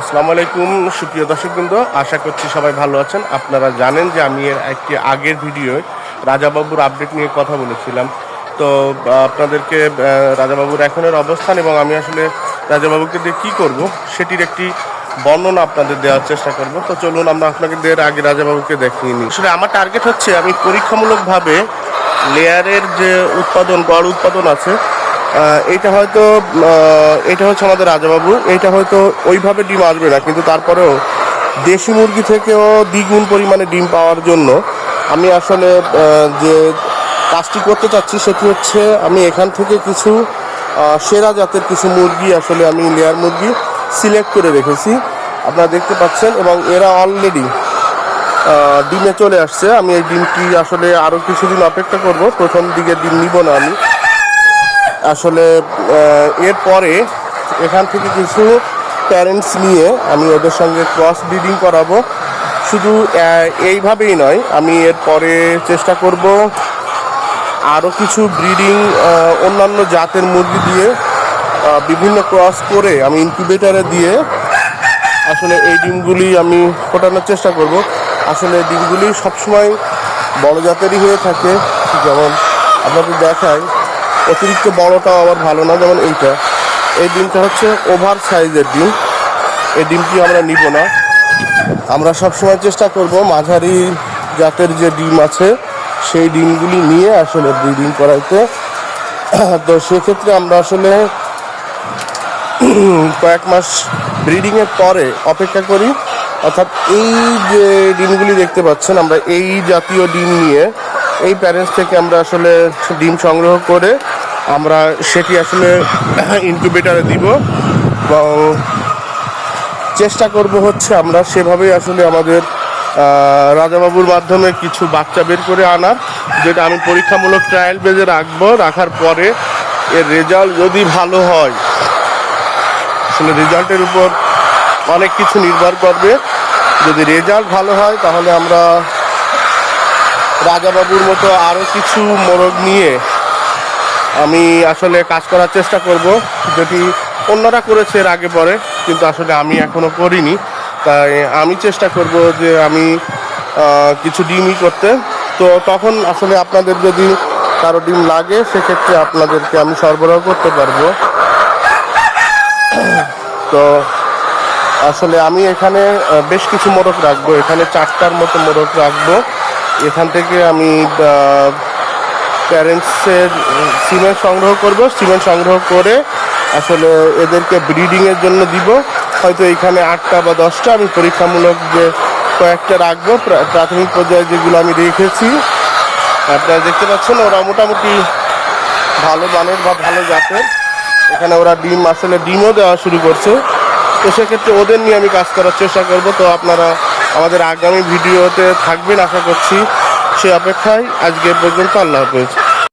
আসসালামু আলাইকুম, সুপ্রিয় দর্শকবৃন্দ। আশা করছি সবাই ভালো আছেন। আপনারা জানেন যে আমি এর একটি আগের ভিডিওয় রাজাবাবুর আপডেট নিয়ে কথা বলেছিলাম। তো আপনাদেরকে রাজাবাবুর এখনের অবস্থান এবং আমি আসলে রাজাবাবুকে দিয়ে কী করব সেটির একটি বর্ণনা আপনাদের দেওয়ার চেষ্টা করব। তো চলুন আমরা আপনাকে দেওয়ার আগে রাজাবাবুকে দেখিয়ে নিই। আসলে আমার টার্গেট হচ্ছে আমি পরীক্ষামূলকভাবে লেয়ারের যে উৎপাদন, গড় উৎপাদন আছে এইটা হয়তো এটা হচ্ছে আমাদের রাজাবাবু। এইটা হয়তো ওইভাবে ডিম আসবে না, কিন্তু তারপরেও দেশি মুরগি থেকেও দ্বিগুণ পরিমাণে ডিম পাওয়ার জন্য আমি আসলে যে কাজটি করতে চাচ্ছি সেটি হচ্ছে আমি এখান থেকে কিছু সেরা জাতের কিছু মুরগি আসলে আমি লেয়ার মুরগি সিলেক্ট করে রেখেছি। আপনারা দেখতে পাচ্ছেন, এবং এরা অলরেডি ডিমে চলে আসছে। আমি এই ডিমটি আসলে আরও কিছুদিন অপেক্ষা করব। প্রথম দিকে ডিম নিব না আমি। আসলে এরপরে এখান থেকে কিছু প্যারেন্টস নিয়ে আমি ওদের সঙ্গে ক্রস ব্রিডিং করাবো। শুধু এইভাবেই নয়, আমি এরপরে চেষ্টা করব আরও কিছু ব্রিডিং অন্যান্য জাতের মুরগি দিয়ে বিভিন্ন ক্রস করে আমি ইনকিউবেটারে দিয়ে আসলে এই ডিমগুলি আমি ফোটানোর চেষ্টা করব। আসলে ডিমগুলি সবসময় বড় জাতেরই হয়ে থাকে। যেমন আপনাদের দেখায় অতিরিক্ত বড়টাও আবার ভালো না, যেমন এইটা। এই ডিমটা হচ্ছে ওভার সাইজের ডিম। এই ডিমটি আমরা নিব না। আমরা সবসময় চেষ্টা করব মাঝারি জাতের যে ডিম আছে, সেই ডিমগুলি নিয়ে আসলে ব্রিডিং করাইতে। তো সেক্ষেত্রে আমরা আসলে কয়েক মাস ব্রিডিংয়ের পরে অপেক্ষা করি। অর্থাৎ এই যে ডিমগুলি দেখতে পাচ্ছেন, আমরা এই জাতীয় ডিম নিয়ে এই প্যারেন্টস থেকে আমরা আসলে ডিম সংগ্রহ করে আমরা সেটি আসলে ইনকিউবেটারে দিব এবং চেষ্টা করব হচ্ছে আমরা সেভাবেই আসলে আমাদের রাজাবাবুর মাধ্যমে কিছু বাচ্চা বের করে আনার, যেটা আমি পরীক্ষামূলক ট্রায়াল বেজে রাখব, রাখার পরে এর রেজাল্ট যদি ভালো হয়, আসলে রেজাল্টের উপর অনেক কিছু নির্ভর করবে। যদি রেজাল্ট ভালো হয়, তাহলে আমরা রাজাবাবুর মতো আরও কিছু মোরগ নিয়ে আমি আসলে কাজ করার চেষ্টা করব। যেটি অন্যরা করেছে এর আগে পরে, কিন্তু আসলে আমি এখনও করিনি। তাই আমি চেষ্টা করব যে আমি কিছু ডিমই করতে। তো তখন আসলে আপনাদের যদি কারও ডিম লাগে, সেক্ষেত্রে আপনাদেরকে আমি সরবরাহ করতে পারব। তো আসলে আমি এখানে বেশ কিছু মোরগ রাখব। এখানে চারটার মতো মোরগ রাখব। এখান থেকে আমি প্যারেন্টসের সিমেন্ট সংগ্রহ করব। সিমেন্ট সংগ্রহ করে আসলে এদেরকে ব্রিডিংয়ের জন্য দিব। হয়তো এখানে আটটা বা দশটা। আমি পরীক্ষামূলক যে কয়েকটা রাখব প্রাথমিক পর্যায়ে যেগুলো আমি রেখেছি। আপনারা দেখতে পাচ্ছেন, ওরা মোটামুটি ভালো মানের বা ভালো জাতের। এখানে ওরা ডিম, আসলে ডিমও দেওয়া শুরু করছে। তো সেক্ষেত্রে ওদের নিয়ে আমি কাজ করার চেষ্টা করব। তো আপনারা আমাদের আগামী ভিডিওতে থাকবেন আশা করছি। সে অপেক্ষায় আজকে পর্যন্ত আল্লাহ হাফেজ।